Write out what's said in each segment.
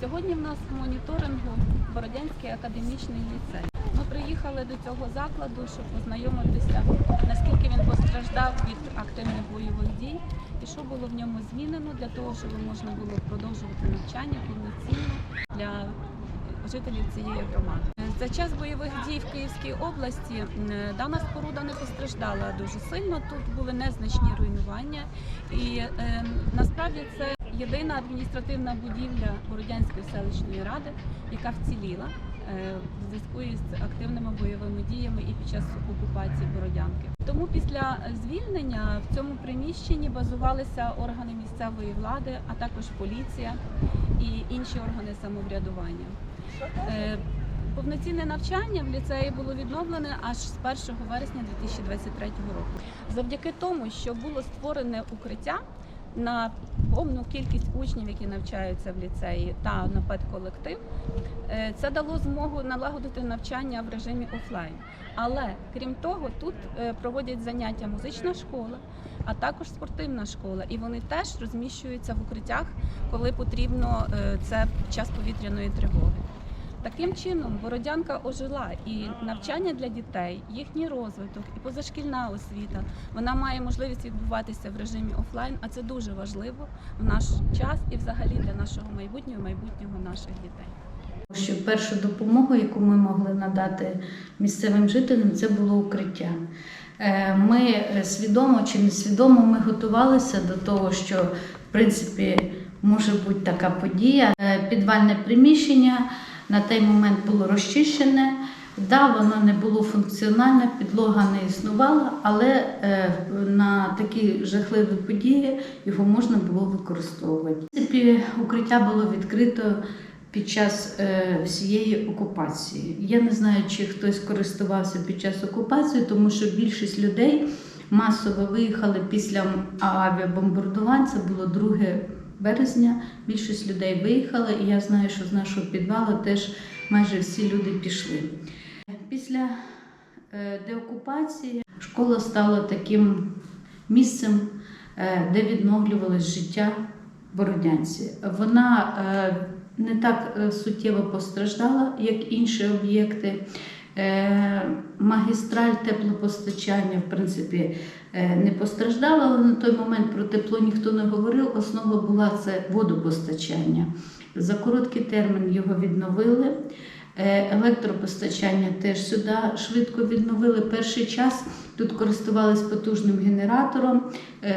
Сьогодні в нас моніторингу Бородянський академічний ліцей. Ми приїхали до цього закладу, щоб познайомитися, наскільки він постраждав від активних бойових дій і що було в ньому змінено для того, щоб можна було продовжувати навчання повноцінно для жителів цієї громади. За час бойових дій в Київській області дана споруда не постраждала дуже сильно. Тут були незначні руйнування, і е, насправді це єдина адміністративна будівля Бородянської селищної ради, яка вціліла е, в зв'язку із активними бойовими діями і під час окупації Бородянки. Тому після звільнення в цьому приміщенні базувалися органи місцевої влади, а також поліція і інші органи самоврядування. Е, Повноцінне навчання в ліцеї було відновлене аж з 1 вересня 2023 року. Завдяки тому, що було створене укриття на повну кількість учнів, які навчаються в ліцеї, та на педколектив, е, це дало змогу налагодити навчання в режимі офлайн. Але крім того, тут е, проводять заняття музична школа, а також спортивна школа, і вони теж розміщуються в укриттях, коли потрібно е, це час повітряної тривоги. Таким чином Бородянка ожила і навчання для дітей, їхній розвиток і позашкільна освіта вона має можливість відбуватися в режимі офлайн, а це дуже важливо в наш час і взагалі для нашого майбутнього, майбутнього наших дітей. Що першу допомогу, яку ми могли надати місцевим жителям, це було укриття. Е, Ми свідомо чи несвідомо ми готувалися до того, що в принципі може бути така подія. Е, Підвальне приміщення на той момент було розчищене. Да, воно не було функціональне, підлога не існувала, але е, на такі жахливі події його можна було використовувати. В принципі, укриття було відкрито під час е, всієї окупації. Я не знаю, чи хтось користувався під час окупації, тому що більшість людей масово виїхали після авіабомбардувань. Це було 2 березня. Більшість людей виїхала, і я знаю, що з нашого підвалу теж майже всі люди пішли. Після е, деокупації школа стала таким місцем, е, де відновлювалось життя бородянці. Вона е, не так суттєво постраждала, як інші об'єкти. Е, Магістраль теплопостачання, в принципі, е, не постраждала, але на той момент про тепло ніхто не говорив. Основа була це водопостачання. За короткий термін його відновили. Е, Електропостачання теж сюди швидко відновили. Перший час тут користувались потужним генератором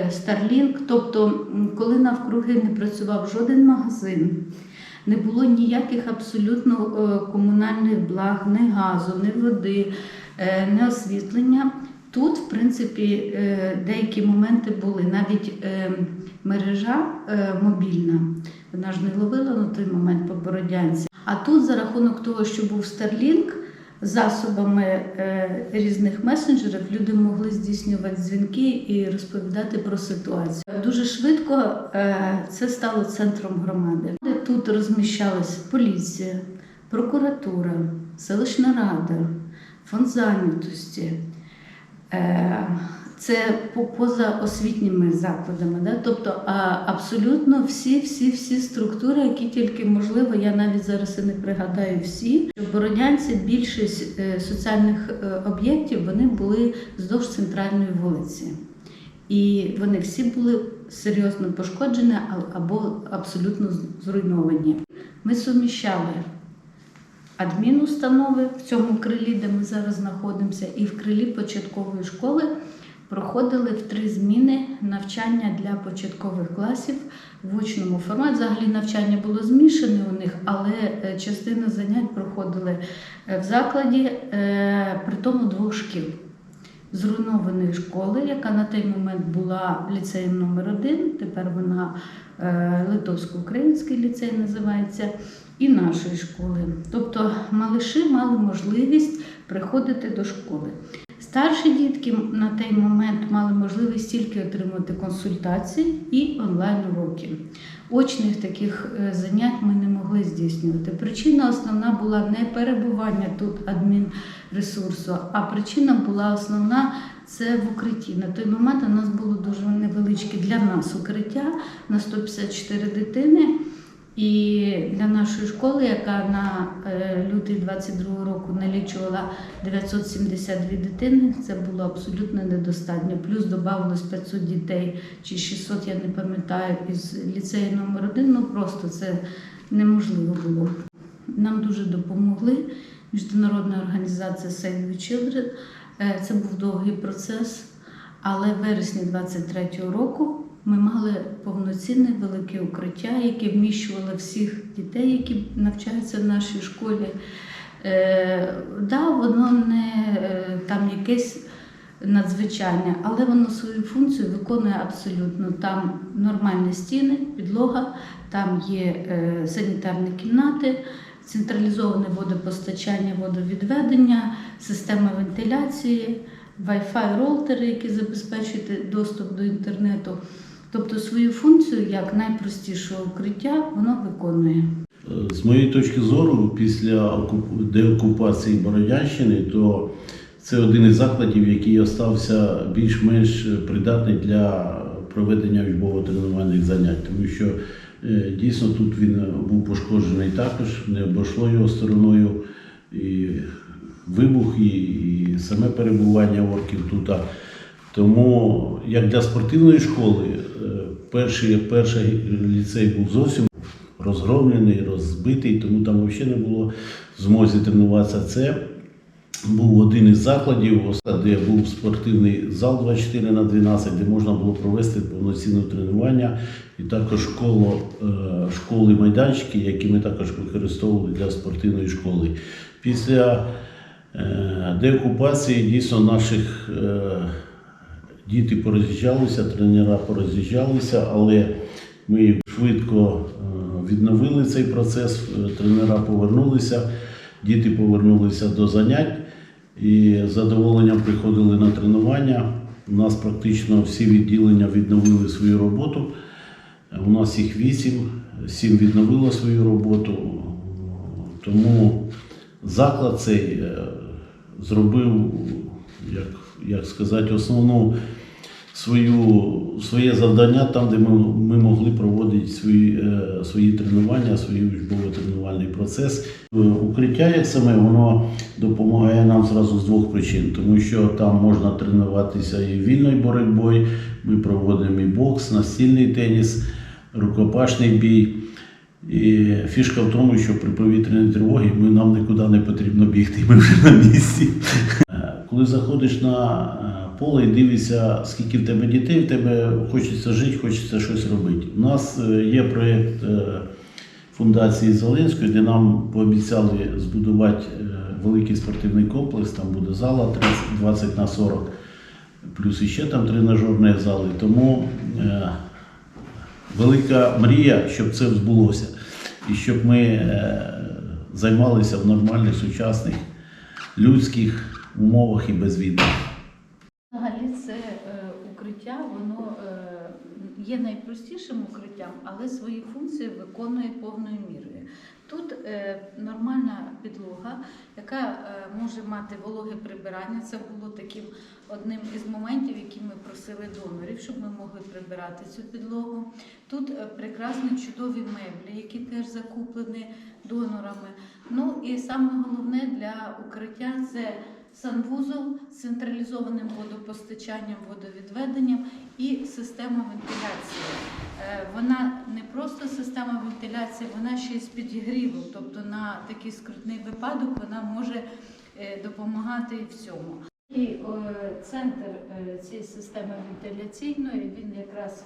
Starlink, тобто, коли навкруги не працював жоден магазин, не було ніяких абсолютно е, комунальних благ, ні газу, ні води, е, ні освітлення. Тут, в принципі, е, деякі моменти були. Навіть мережа мобільна, вона ж не ловила на той момент по Бородянці. А тут, за рахунок того, що був Starlink, засобами різних месенджерів люди могли здійснювати дзвінки і розповідати про ситуацію. Дуже швидко це стало центром громади. Тут розміщалась поліція, прокуратура, селищна рада, фонд зайнятості. Е, Це поза освітніми закладами, да? тобто абсолютно всі, всі, всі структури, які тільки можливо, я навіть зараз і не пригадаю всі. Бородянці більшість е, соціальних е, об'єктів вони були вздовж центральної вулиці. І вони всі були серйозно пошкоджені або абсолютно зруйновані. Ми суміщали адмінустанови в цьому крилі, де ми зараз знаходимося, і в крилі початкової школи проходили в три зміни навчання для початкових класів в очному форматі. Взагалі навчання було змішане у них, але е, частина занять проходили е, в закладі, е, при тому двох шкіл. Зруйнованої школи, яка на той момент була ліцеєм номер 1 тепер вона е, Литовсько-Український ліцей називається, і нашої школи. Тобто малиші мали можливість приходити до школи. Старші дітки на той момент мали можливість тільки отримати консультації і онлайн-уроки. Очних таких е, занять ми не могли здійснювати. Причина основна була не перебування тут адмінресурсу, а причина була основна це в укритті. На той момент у нас було дуже невеличке для нас укриття на 154 дитини. І для нашої школи, яка на е, лютий 22 року налічувала 972 дитини, це було абсолютно недостатньо. Плюс додавалось 500 дітей чи 600, я не пам'ятаю, із ліцею номер 1 Ну просто це неможливо було. Нам дуже допомогли. Міжнародна організація Save the Children. Е, Це був довгий процес, але в вересні 23-го року ми мали повноцінне велике укриття, яке вміщувало всіх дітей, які навчаються в нашій школі. Е, да, воно не е, там якесь надзвичайне, але воно свою функцію виконує абсолютно. Там нормальні стіни, підлога, там є санітарні кімнати, централізоване водопостачання, водовідведення, система вентиляції, Wi-Fi роутери, які забезпечують доступ до інтернету. Тобто свою функцію як найпростішого укриття воно виконує. З моєї точки зору, після окуп- деокупації Бородянщини, то це один із закладів, який остався більш-менш придатний для проведення учбово-тренувальних занять, тому що е, дійсно тут він був пошкоджений також, не обійшло його стороною і вибух, і, і саме перебування орків тут. Тому як для спортивної школи, е, перший, перший ліцей був зовсім розгромлений, розбитий, тому там взагалі не було змозі тренуватися. Це був один із закладів, де був спортивний зал 24 на 12, де можна було провести повноцінне тренування, і також школо, е, школи майданчики, які ми також використовували для спортивної школи. Після е, деокупації дійсно наших е, діти пороз'їжджалися, тренера пороз'їжджалися, але ми швидко відновили цей процес, тренера повернулися, діти повернулися до занять і з задоволенням приходили на тренування. У нас практично всі відділення відновили свою роботу. У нас їх вісім, сім відновило свою роботу. Тому заклад цей е, зробив, як, як сказати, основну свою, своє завдання там, де ми, ми могли проводити свої, е, свої тренування, свій учбово-тренувальний процес. Е, Укриття, як саме, воно допомагає нам зразу з двох причин, тому що там можна тренуватися і вільною боротьбою. Ми проводимо і бокс, настільний теніс, рукопашний бій. І фішка в тому, що при повітряній тривогі ми, нам нікуди не потрібно бігти, ми вже на місці. Е, Коли заходиш на е, поле і дивишся, скільки в тебе дітей, в тебе хочеться жити, хочеться щось робити. У нас е, є проєкт е, фундації Зеленської, де нам пообіцяли збудувати е, великий спортивний комплекс, там буде зала 20 на 40, плюс іще там тренажерні зали. Тому велика мрія, щоб це збулося, і щоб ми займалися в нормальних сучасних людських умовах і без війни. Взагалі це е, укриття, воно е, є найпростішим укриттям, але свої функції виконує повною мірою. Тут е, нормальна підлога, яка е, може мати вологе прибирання. Це було таким одним із моментів, які ми просили донорів, щоб ми могли прибирати цю підлогу. Тут е, прекрасні чудові меблі, які теж закуплені донорами. Ну і саме головне для укриття це санвузол з централізованим водопостачанням, водовідведенням і система вентиляції. Е, Вона не просто система вентиляції, вона ще й з підігрівом. Тобто на такий скрутний випадок вона може е, допомагати і в цьому. І е, центр цієї системи вентиляційної він якраз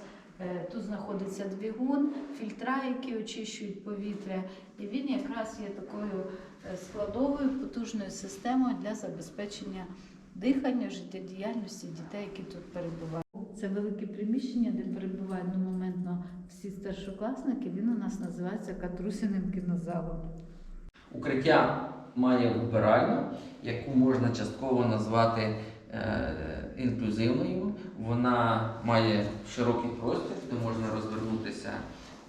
тут знаходиться двигун, фільтра, які очищують повітря, і він якраз є такою е, складовою потужною системою для забезпечення дихання, життєдіяльності дітей, які тут перебувають. Це велике приміщення, де перебувають одномоментно всі старшокласники. Він у нас називається Катрусіним кінозалом. Укриття має вбиральню, яку можна частково назвати е, інклюзивною. Вона має широкий простір, де можна розвернутися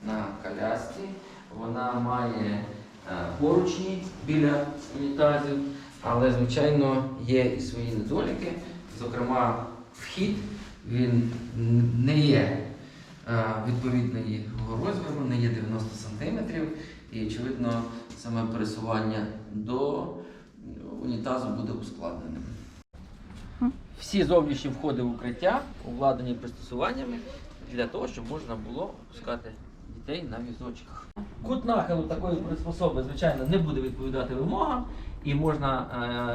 на колясці. Вона має е, поручні біля унітазів, але, звичайно, є і свої недоліки. Зокрема, вхід він не є е, відповідного розміру, не є 90 см. І очевидно, саме пересування до унітазу буде ускладненим. Всі зовнішні входи в укриття обладнані пристосуваннями для того, щоб можна було опускати дітей на візочках. Кут нахилу такої приспособи, звичайно, не буде відповідати вимогам, і можна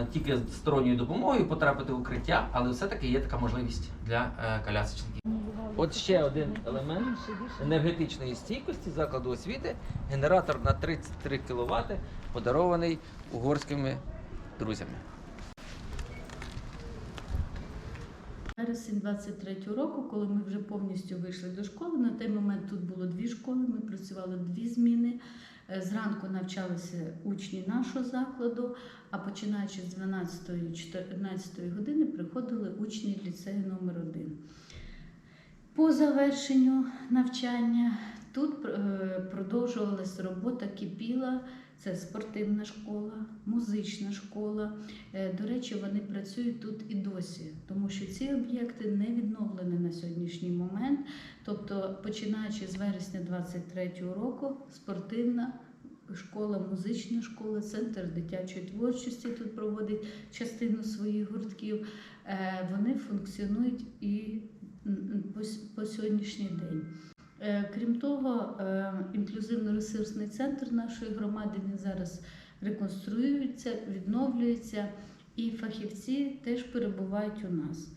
е, тільки з сторонньою допомогою потрапити в укриття, але все-таки є така можливість для е, колясочників. От ще один елемент енергетичної стійкості закладу освіти генератор на 33 кВт, подарований угорськими друзями. Вересень 23 року, коли ми вже повністю вийшли до школи, на той момент тут було дві школи, ми працювали дві зміни. Е, Зранку навчалися учні нашого закладу, а починаючи з 12-14 години приходили учні ліцею номер 1 По завершенню навчання тут е, продовжувалася робота кипіла. Це спортивна школа, музична школа, Е, До речі, вони працюють тут і досі, тому що ці об'єкти не відновлені на сьогоднішній момент. Тобто, починаючи з вересня 23-го року, спортивна школа, музична школа, центр дитячої творчості тут проводить частину своїх гуртків. Е, Вони функціонують і по сьогоднішній день. Е, Крім того, е, інклюзивно-ресурсний центр нашої громади він зараз реконструюється, відновлюється, і фахівці теж перебувають у нас.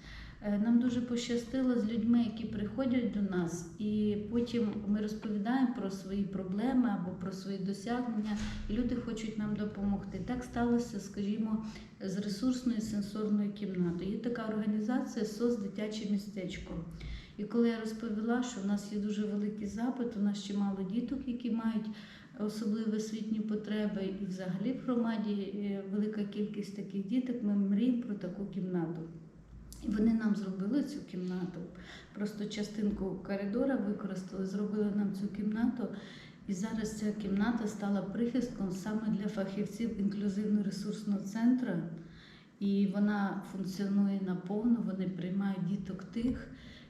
Е, Нам дуже пощастило з людьми, які приходять до нас, і потім ми розповідаємо про свої проблеми або про свої досягнення, і люди хочуть нам допомогти. Так сталося, скажімо, з ресурсною сенсорною кімнатою. Є така організація СОС Дитяче містечко. І коли я розповіла, що в нас є дуже великий запит, у нас чимало діток, які мають особливі освітні потреби, і взагалі в громаді велика кількість таких діток, ми мріємо про таку кімнату. І вони нам зробили цю кімнату. Просто частинку коридора використали, зробили нам цю кімнату. І зараз ця кімната стала прихистком саме для фахівців інклюзивно-ресурсного центру. І вона функціонує наповну, вони приймають діток тих,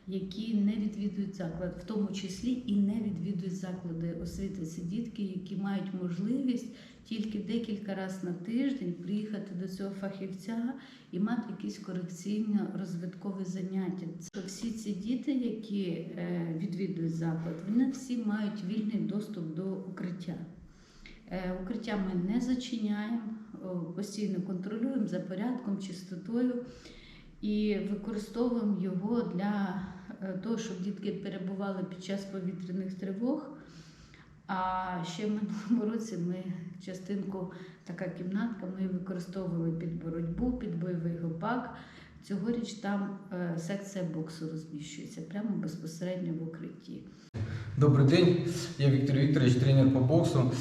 які не відвідують заклад, в тому числі і не відвідують заклади освіти. Це дітки, які мають можливість тільки декілька разів на тиждень приїхати до цього фахівця і мати якісь корекційно-розвиткові заняття. Це всі ці діти, які е, відвідують заклад, вони всі мають вільний доступ до укриття. Е, Укриття ми не зачиняємо, постійно контролюємо за порядком, чистотою і використовуємо його для того, щоб дітки перебували під час повітряних тривог. А ще в минулому році ми частинку, така кімнатка, ми використовували під боротьбу, під бойовий гопак. Цьогоріч там е, секція боксу розміщується прямо безпосередньо в укритті. Добрый день, я Віктор Вікторович, тренер по боксу.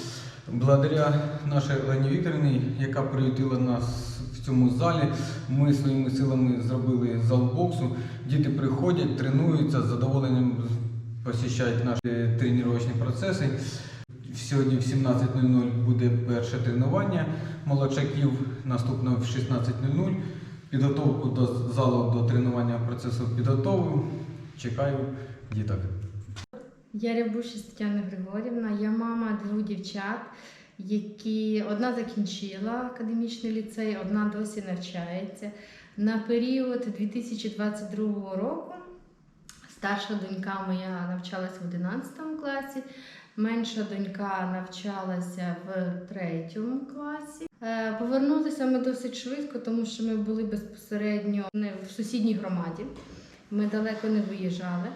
Благодаря нашій Олені Вікторівні, яка приютила нас цьому залі, ми своїми силами зробили зал боксу. Діти приходять, тренуються, з задоволенням посіщають наші тренувальні процеси. Сьогодні в 17.00 буде перше тренування молодшаків, наступне в 16.00. Підготовку до залу до тренування процесу підготовив. Чекаю діток. Я Рябуші Тетяна Григорівна, я мама двох дівчат, які одна закінчила академічний ліцей, одна досі навчається. На період 2022 року старша донька моя навчалася в 11 класі, менша донька навчалася в 3 класі. Е, Повернулися ми досить швидко, тому що ми були безпосередньо в сусідній громаді. Ми далеко не виїжджали.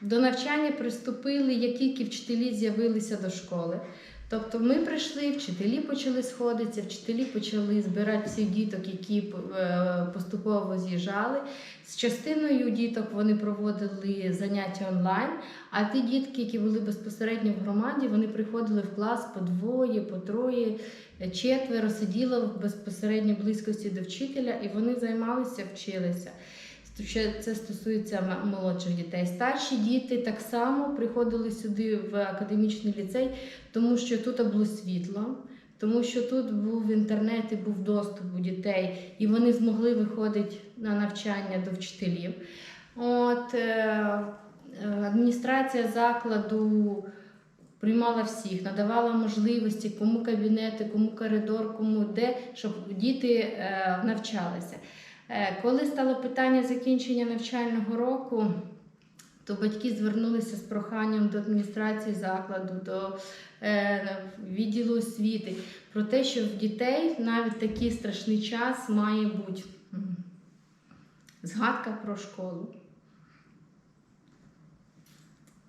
До навчання приступили, як тільки вчителі з'явилися до школи. Тобто ми прийшли, вчителі почали сходитися, вчителі почали збирати всіх діток, які е, поступово з'їжджали. З частиною діток вони проводили заняття онлайн, а ті дітки, які були безпосередньо в громаді, вони приходили в клас по двоє, по троє, четверо, сиділи в безпосередньо близькості до вчителя, і вони займалися, вчилися. Ще Це стосується молодших дітей. Старші діти так само приходили сюди в академічний ліцей, тому що тут було світло, тому що тут був інтернет і був доступ у дітей, і вони змогли виходити на навчання до вчителів. От, е, адміністрація закладу приймала всіх, надавала можливості, кому кабінети, кому коридор, кому де, щоб діти е, навчалися. Е, Коли стало питання закінчення навчального року, то батьки звернулися з проханням до адміністрації закладу, до е, відділу освіти про те, що в дітей навіть такий страшний час має бути згадка про школу.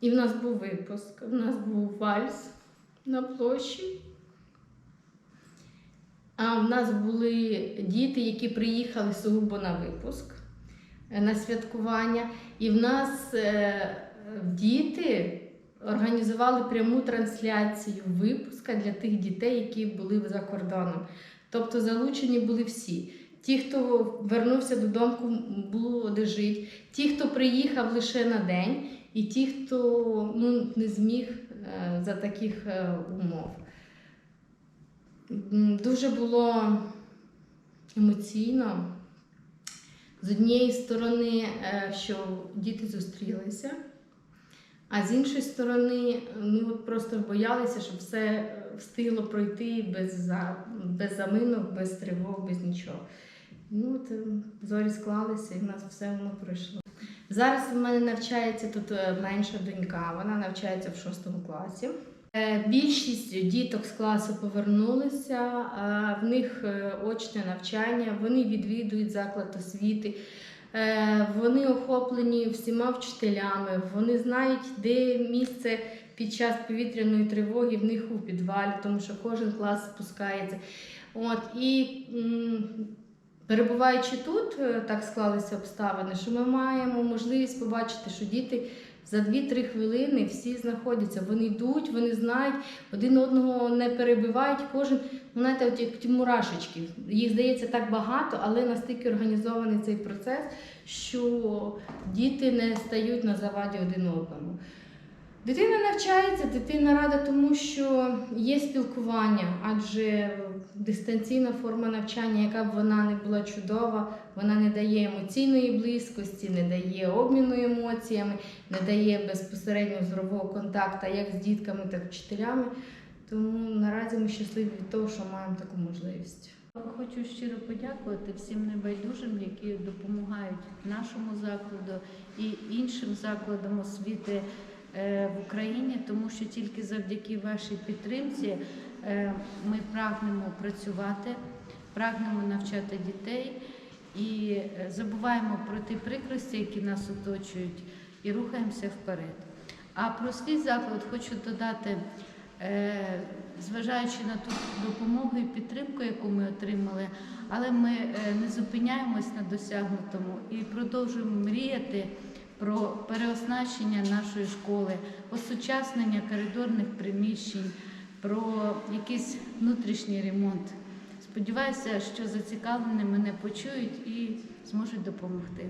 І в нас був випуск, в нас був вальс на площі. А в нас були діти, які приїхали сугубо на випуск, е, на святкування. І в нас е, діти організували пряму трансляцію випуска для тих дітей, які були за кордоном. Тобто залучені були всі. Ті, хто вернувся додому, було де жити, ті, хто приїхав лише на день, і ті, хто ну, не зміг е, за таких умов. Дуже було емоційно. З однієї сторони, е, що діти зустрілися, а з іншої сторони, ну просто боялися, щоб все е, встигло пройти без, без заминок, без тривог, без нічого. Ну, е, зорі склалися, і в нас все воно пройшло. Зараз в мене навчається тут е, менша донька, вона навчається в шостому класі. Е, Більшість діток з класу повернулися, в них е, очне навчання, вони відвідують заклад освіти, е, вони охоплені всіма вчителями, вони знають, де місце під час повітряної тривоги в них у підвалі, тому що кожен клас спускається. От, і перебуваючи тут, так склалися обставини, що ми маємо можливість побачити, що діти за 2-3 хвилини всі знаходяться. Вони йдуть, вони знають, один одного не перебивають. Кожен, ну знаєте, от як ті мурашечки. Їх здається так багато, але настільки організований цей процес, що діти не стають на заваді один одному. Дитина навчається, дитина рада, тому що є спілкування, адже дистанційна форма навчання, яка б вона не була чудова, вона не дає емоційної близькості, не дає обміну емоціями, не дає безпосередньо зорового контакту як з дітками, так і вчителями. Тому наразі ми щасливі від того, що маємо таку можливість. Хочу щиро подякувати всім небайдужим, які допомагають нашому закладу і іншим закладам освіти в Україні, тому що тільки завдяки вашій підтримці е, ми прагнемо працювати, прагнемо навчати дітей і е, забуваємо про ті прикрості, які нас оточують, і рухаємося вперед. А про свій заклад хочу додати. Е, Зважаючи на ту допомогу і підтримку, яку ми отримали, але ми е, не зупиняємось на досягнутому і продовжуємо мріяти про переоснащення нашої школи, осучаснення коридорних приміщень, про якийсь внутрішній ремонт. Сподіваюся, що зацікавлені мене почують і зможуть допомогти.